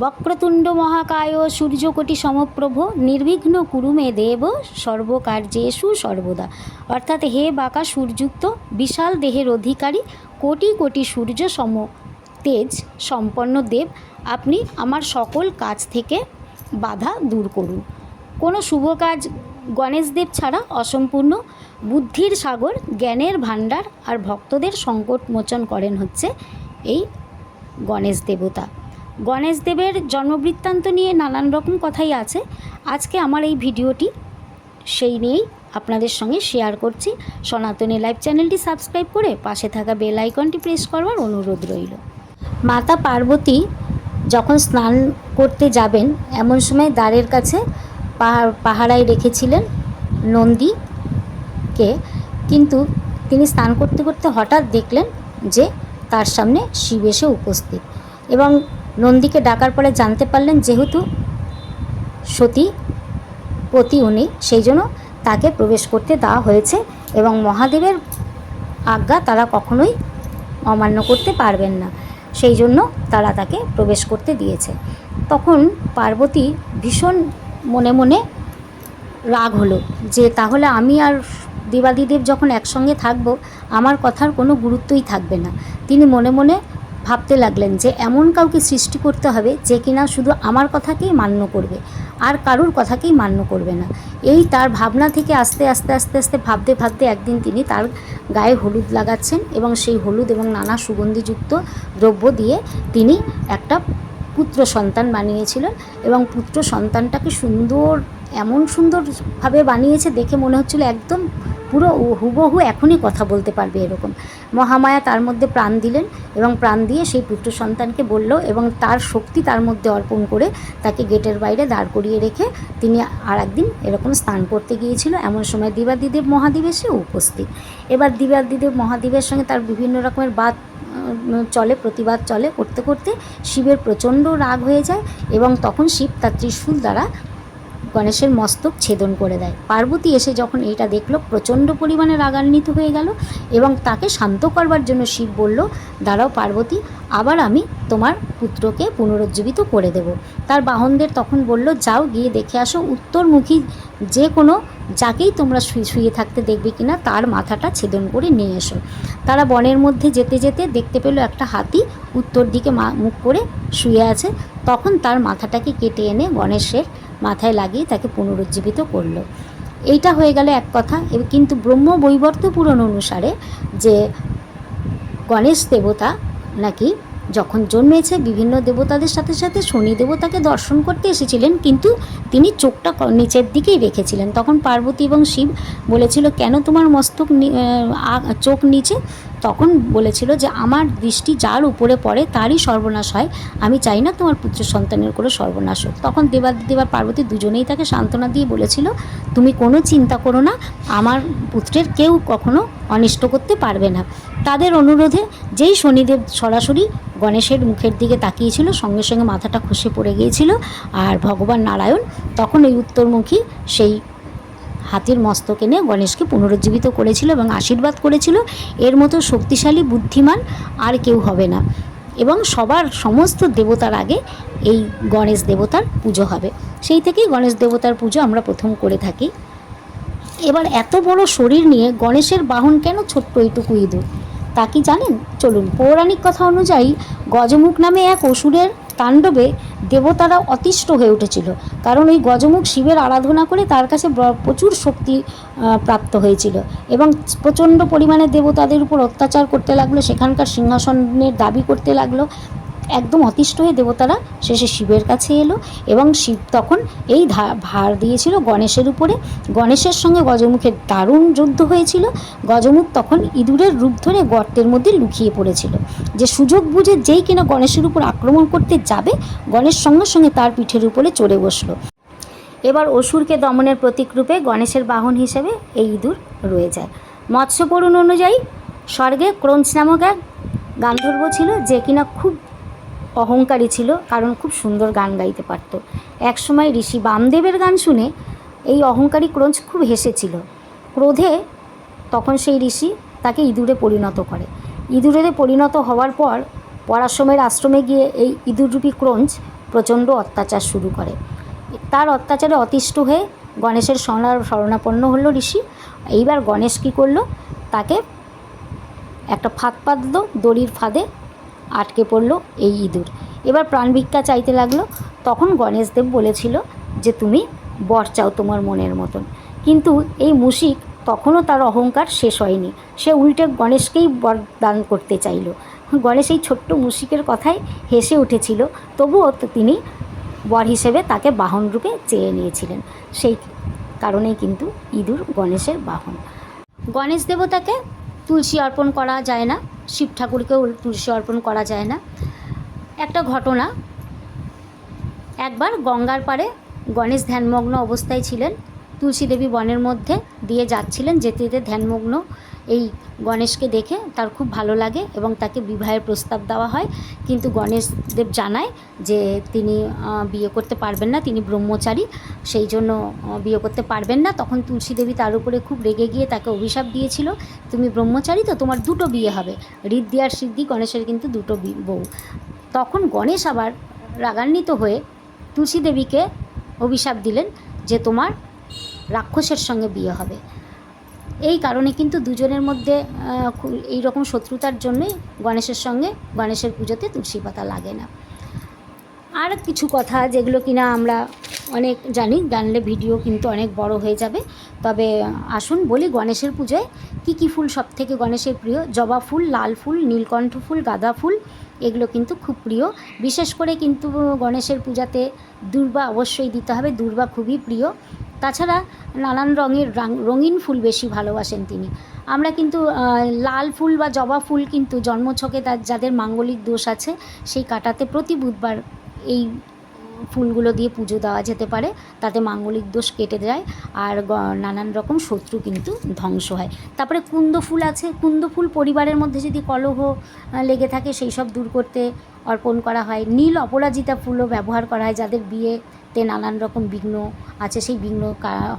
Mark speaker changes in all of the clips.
Speaker 1: বক্রতুণ্ড মহাকায় সূর্যকোটি সমপ্রভ, নির্বিঘ্ন কুরুমে দেব সর্বকার্যেষু সর্বদা। অর্থাৎ হে বাঁকা সূর্যুক্ত বিশাল দেহের অধিকারী, কোটি কোটি সূর্য সম তেজ সম্পন্ন দেব, আপনি আমার সকল কাজ থেকে বাধা দূর করুন। কোনো শুভ কাজ গণেশদেব ছাড়া অসম্পূর্ণ। বুদ্ধির সাগর, জ্ঞানের ভাণ্ডার আর ভক্তদের সংকট মোচন করেন হচ্ছে এই গণেশ দেবতা। গণেশ দেবের জন্মবৃত্তান্ত নিয়ে নানান রকম কথাই আছে। আজকে আমার এই ভিডিওটি সেই নিয়েই আপনাদের সঙ্গে শেয়ার করছি। সনাতনী লাইভ চ্যানেলটি সাবস্ক্রাইব করে পাশে থাকা বেল আইকনটি প্রেস করবার অনুরোধ রইল। মাতা পার্বতী যখন স্নান করতে যাবেন, এমন সময় দ্বারের কাছে পাহাড়, পাহারায় রেখেছিলেন নন্দীকে। কিন্তু তিনি স্নান করতে করতে হঠাৎ দেখলেন যে তার সামনে শিব এসে উপস্থিত। এবং নন্দীকে ডাকার পরে জানতে পারলেন যেহেতু সতী পতি উনি, সেই জন্য তাকে প্রবেশ করতে দেওয়া হয়েছে এবং মহাদেবের আজ্ঞা তারা কখনোই অমান্য করতে পারবেন না। সেই জন্য তারা তাকে প্রবেশ করতে দিয়েছে। তখন পার্বতী ভীষণ মনে মনে রাগ হলো যে, তাহলে আমি আর দেবাদিদেব যখন একসঙ্গে থাকব, আমার কথার কোনো গুরুত্বই থাকবে না। তিনি মনে মনে ভাবতে লাগলেন যে এমন কাউকে সৃষ্টি করতে হবে যে কিনা শুধু আমার কথাকেই মান্য করবে, আর কারুর কথাকেই মান্য করবে না। এই তার ভাবনা থেকে আস্তে আস্তে আস্তে আস্তে, ভাবতে ভাবতে একদিন তিনি তার গায়ে হলুদ লাগাচ্ছেন এবং সেই হলুদ এবং নানা সুগন্ধিযুক্ত দ্রব্য দিয়ে তিনি একটা পুত্র সন্তান বানিয়েছিলেন এবং পুত্র সন্তানটাকে সুন্দর, এমন সুন্দরভাবে বানিয়েছে দেখে মনে হচ্ছিল একদম পুরো হুবহু এখনই কথা বলতে পারবে এরকম। মহামায়া তার মধ্যে প্রাণ দিলেন এবং প্রাণ দিয়ে সেই পুত্র সন্তানকে বলল এবং তার শক্তি তার মধ্যে অর্পণ করে তাকে গেটের বাইরে দাঁড় করিয়ে রেখে তিনি আর একদিন এরকম স্নান করতে গিয়েছিল। এমন সময় দিবাদিদেব মহাদেব এসে উপস্থিত। এবার দিবাদিদেব মহাদেবের সঙ্গে তার বিভিন্ন রকমের বাদ চলে, প্রতিবাদ চলে। করতে করতে শিবের প্রচণ্ড রাগ হয়ে যায় এবং তখন শিব তার ত্রিশূল দ্বারা গণেশের মস্তক ছেদন করে দেয়। পার্বতী এসে যখন এইটা দেখল, প্রচণ্ড পরিমাণে রাগান্বিত হয়ে গেল এবং তাকে শান্ত করবার জন্য শিব বলল, দাঁড়াও পার্বতী, আবার আমি তোমার পুত্রকে পুনরুজ্জীবিত করে দেব। তার বাহনদের তখন বলল, যাও গিয়ে দেখে আসো, উত্তরমুখী যে কোনো যাকেই তোমরা শুয়ে শুয়ে থাকতে দেখবে কিনা, তার মাথাটা ছেদন করে নিয়ে এসো। তারা বনের মধ্যে যেতে যেতে দেখতে পেল একটা হাতি উত্তর দিকে মুখ করে শুয়ে আছে। তখন তার মাথাটাকে কেটে এনে গণেশের মাথায় লাগিয়ে তাকে পুনরুজ্জীবিত করল। এইটা হয়ে গেল এক কথা। কিন্তু ব্রহ্ম বৈবর্ত পুরাণ অনুসারে যে গণেশ দেবতা নাকি যখন জন্মেছে, বিভিন্ন দেবতাদের সাথে সাথে শনি দেবতাকে দর্শন করতে এসেছিলেন, কিন্তু তিনি চোখটা নিচের দিকেই রেখেছিলেন। তখন পার্বতী এবং শিব বলেছিল, কেন তোমার মস্তক চোখ নিচে? তখন বলেছিল যে, আমার দৃষ্টি যার উপরে পড়ে তারই সর্বনাশ হয়। আমি চাই না তোমার পুত্র সন্তানের কোনো সর্বনাশ হোক। তখন দেবাদিদেব আর পার্বতী দুজনেই তাকে সান্ত্বনা দিয়ে বলেছিল, তুমি কোনো চিন্তা করো না। আমার পুত্রের কেউ কখনো অনিষ্ট করতে পারবে না। তাদের অনুরোধে যেই শনিদেব সরাসরি গণেশের মুখের দিকে তাকিয়েছিল, সঙ্গে সঙ্গে মাথাটা খসে পড়ে গিয়েছিল, আর ভগবান নারায়ণ তখন ওই উত্তরমুখী সেই হাতির মস্তক এনে গণেশকে পুনরুজ্জীবিত করেছিল এবং আশীর্বাদ করেছিল। এর মতো শক্তিশালী, বুদ্ধিমান আর কেউ হবে না এবং সবার সমস্ত দেবতার আগে এই গণেশ দেবতার পুজো হবে। সেই থেকেই গণেশ দেবতার পুজো আমরা প্রথম করে থাকি। এবার এত বড় শরীর নিয়ে গণেশের বাহন কেন ছোট্ট এইটুকু ইঁদুর? তা কি জানেন? চলুন, পৌরাণিক কথা অনুযায়ী গজমুখ নামে এক অসুরের তাণ্ডবে দেবতারা অতিষ্ঠ হয়ে উঠেছিল। কারণ ওই গজমুখ শিবের আরাধনা করে তার কাছে প্রচুর শক্তি প্রাপ্ত হয়েছিল। এবং প্রচণ্ড পরিমাণে দেবতাদের উপর অত্যাচার করতে লাগল, সেখানকার সিংহাসনের দাবি করতে লাগল। একদম অতিষ্ঠ হয়ে দেবতারা শেষে শিবের কাছে এলো এবং শিব তখন এই ভার দিয়েছিল গণেশের উপরে। গণেশের সঙ্গে গজমুখের দারুণ যুদ্ধ হয়েছিল। গজমুখ তখন ইঁদুরের রূপ ধরে গর্তের মধ্যে লুকিয়ে পড়েছিল। যে সুযোগ বুঝে যেই কিনা গণেশের উপর আক্রমণ করতে যাবে, গণেশ সঙ্গে সঙ্গে তার পিঠের উপরে চড়ে বসল। এবার অসুরকে দমনের প্রতীকরূপে গণেশের বাহন হিসেবে এই ইঁদুর রয়ে যায়। মৎস্যপুরাণ অনুযায়ী স্বর্গে ক্রঞ্চ নামক এক গান্ধর্ব ছিল, যে কিনা খুব অহংকারী ছিল, কারণ খুব সুন্দর গান গাইতে পারত। একসময় ঋষি বামদেবের গান শুনে এই অহংকারী ক্রঞ্চ খুব হেসেছিল। ক্রোধে তখন সেই ঋষি তাকে ইঁদুরে পরিণত করে। ইঁদুরে পরিণত হওয়ার পর পরাশ্রমের আশ্রমে গিয়ে এই ইঁদুররূপী ক্রঞ্চ প্রচণ্ড অত্যাচার শুরু করে। তার অত্যাচারে অতিষ্ঠ হয়ে গণেশের শরণা শরণাপন্ন হলো ঋষি। এইবার গণেশ কী করল? তাকে একটা ফাঁদ পাতলো দড়ির ফাঁদে আটকে পড়ল এই ইঁদুর। এবার প্রাণ ভিক্ষা চাইতে লাগল। তখন গণেশদেব বলেছিল যে, তুমি বর চাও তোমার মনের মতন। কিন্তু এই মুশিক তখনও তার অহংকার শেষ হয়নি। সে উল্টে গণেশকেই বর দান করতে চাইল। গণেশ এই ছোট্ট মুশিকের কথায় হেসে উঠেছিল। তবুও তিনি বর হিসেবে তাকে বাহন রূপে চেয়ে নিয়েছিলেন। সেই কারণেই কিন্তু ইঁদুর গণেশের বাহন। গণেশ দেবতাকে তুলসী অর্পণ করা যায় না। শিব ঠাকুরকেও তুলসী অর্পণ করা যায় না। একটা ঘটনা, একবার গঙ্গার পাড়ে গণেশ ধ্যানমগ্ন অবস্থায় ছিলেন। তুলসী দেবী বনের মধ্যে দিয়ে যাচ্ছিলেন, যেতে যেতে ধ্যানমগ্ন এই গণেশকে দেখে তার খুব ভালো লাগে এবং তাকে বিবাহের প্রস্তাব দেওয়া হয়। কিন্তু গণেশ দেব জানায় যে তিনি বিয়ে করতে পারবেন না, তিনি ব্রহ্মচারী, সেই জন্য বিয়ে করতে পারবেন না। তখন তুলসী দেবী তার উপরে খুব রেগে গিয়ে তাকে অভিশাপ দিয়েছিল, তুমি ব্রহ্মচারী তো, তোমার দুটো বিয়ে হবে। ঋদ্ধি আর সিদ্ধি গণেশের কিন্তু দুটো বউ। তখন গণেশ আবার রাগান্বিত হয়ে তুলসী দেবীকে অভিশাপ দিলেন যে তোমার রাক্ষসের সঙ্গে বিয়ে হবে। এই কারণে কিন্তু দুজনের মধ্যে এই রকম শত্রুতার জন্যই গণেশের সঙ্গে গণেশের পুজোতে তুলসী পাতা লাগে না। আর কিছু কথা যেগুলো কিনা আমরা অনেক জানি, জানলে ভিডিও কিন্তু অনেক বড় হয়ে যাবে। তবে আসুন বলি গণেশের পুজোয় কী কী ফুল সব থেকে গণেশের প্রিয়? জবা ফুল, লাল ফুল, নীলকণ্ঠ ফুল, গাঁদা ফুল, এগুলো কিন্তু খুব প্রিয়। বিশেষ করে কিন্তু গণেশের পূজাতে দুর্বা অবশ্যই দিতে হবে। দুর্বা খুবই প্রিয়। তাছাড়া নানান রঙের রঙিন ফুল বেশি ভালোবাসেন তিনি। আমরা কিন্তু লাল ফুল বা জবা ফুল কিন্তু জন্মছকে তার যাদের মাঙ্গলিক দোষ আছে, সেই কাটাতে প্রতি বুধবার এই ফুলগুলো দিয়ে পুজো দেওয়া যেতে পারে, তাতে মাঙ্গলিক দোষ কেটে যায় আর নানান রকম শত্রু কিন্তু ধ্বংস হয়। তারপরে কুন্দ ফুল আছে, কুন্দ ফুল পরিবারের মধ্যে যদি কলহ লেগে থাকে সেই সব দূর করতে অর্পণ করা হয়। নীল অপরাজিতা ফুলও ব্যবহার করা হয়, যাদের বিয়েতে নানান রকম বিঘ্ন আছে, সেই বিঘ্ন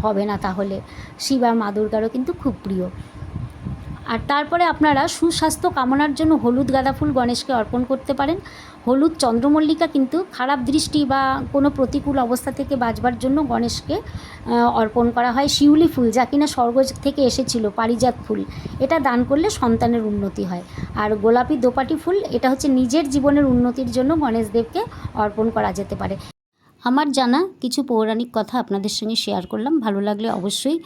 Speaker 1: হবে না তাহলে। শিব আর মা দুর্গারও কিন্তু খুব প্রিয়। আর তারপরে আপনারা সুস্বাস্থ্য কামনার জন্য হলুদ গাঁদা ফুল গণেশকে অর্পণ করতে পারেন। হলুদ চন্দ্রমল্লিকা কিন্তু খারাপ দৃষ্টি বা কোনো প্রতিকূল অবস্থা থেকে বাঁচবার জন্য গণেশকে অর্পণ করা হয়। শিউলি ফুল, যা কিনা স্বর্গ থেকে এসেছিল, পারিজাত ফুল, এটা দান করলে সন্তানের উন্নতি হয়। আর গোলাপি দোপাটি ফুল, এটা হচ্ছে নিজের জীবনের উন্নতির জন্য গণেশ দেবকে অর্পণ করা যেতে পারে। আমার জানা কিছু পৌরাণিক কথা আপনাদের সঙ্গে শেয়ার করলাম। ভালো লাগলে অবশ্যই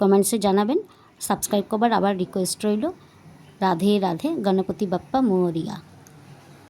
Speaker 1: কমেন্টসে জানাবেন। সাবস্ক্রাইব করবার আবার রিকোয়েস্ট রইল। রাধে রাধে গণপতি বাপ্পা মোরিয়া।